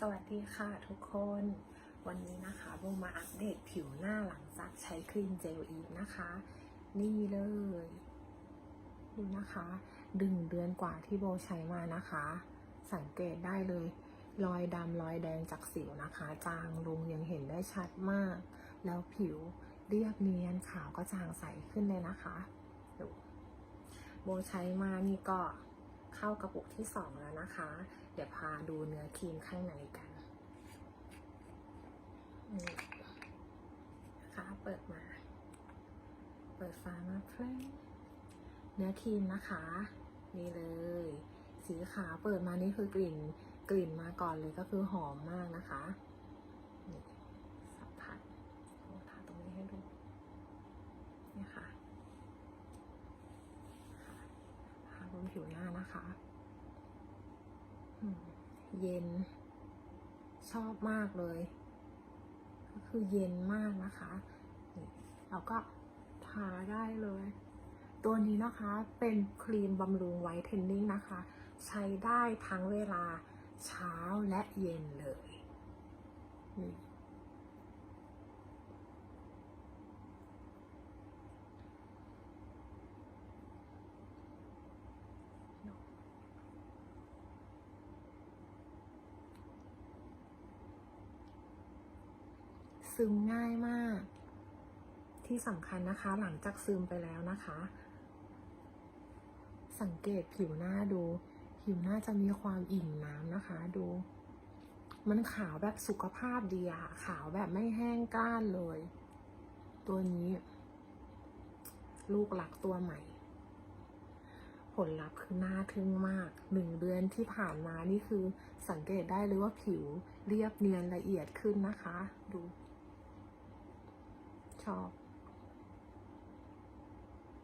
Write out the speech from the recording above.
สวัสดีค่ะทุกคน วันนี้นะคะโบมาอัปเดตผิวหน้าหลังจากใช้ครีมเจลอีฟนะคะ นี่เลยดูนะคะดึงเดือนกว่าที่โบใช้มานะคะ สังเกตได้เลย รอยดำรอยแดงจากสิวนะคะ จางลงยังเห็นได้ชัดมาก แล้วผิวเรียบเนียนขาวก็จางใสขึ้นเลยนะคะดูโบใช้มานี่ก็ เข้ากระปุกที่สองแล้วนะคะ เดี๋ยวพาดูเนื้อครีมข้างในกันนะคะเปิดมา เปิดฝามาเพลงเนื้อครีมนะคะ นี่เลย สีขาวเปิดมานี่คือกลิ่นกลิ่นมาก่อนเลยก็คือหอมมากนะคะนี่สัมผัสโอ้ทาตรงนี้ให้ดูนี่ค่ะค่ะทาบน ผิวหน้านะคะเย็น ชอบมากเลย ก็คือเย็นมากนะคะเราก็ทาได้เลย ตัวนี้นะคะเป็นครีมบำรุงไวท์เทนนิ่งนะคะ ใช้ได้ทั้งเวลาเช้าและเย็นเลยนี่ ซึมง่ายมาก ที่สำคัญนะคะ หลังจากซึมไปแล้วนะคะ สังเกตผิวหน้าดู ผิวหน้าจะมีความอิ่มน้ำนะคะดู มันขาวแบบสุขภาพดีอะค่ะขาวแบบไม่แห้งก้านเลย ตัวนี้ ลูกหลักตัวใหม่ผลลัพธ์คือหน้าทึ่งมากหนึ่งเดือนที่ผ่านมานี่คือสังเกตได้เลยว่าผิวเรียบเนียนละเอียดขึ้นนะคะ ดู ชอบ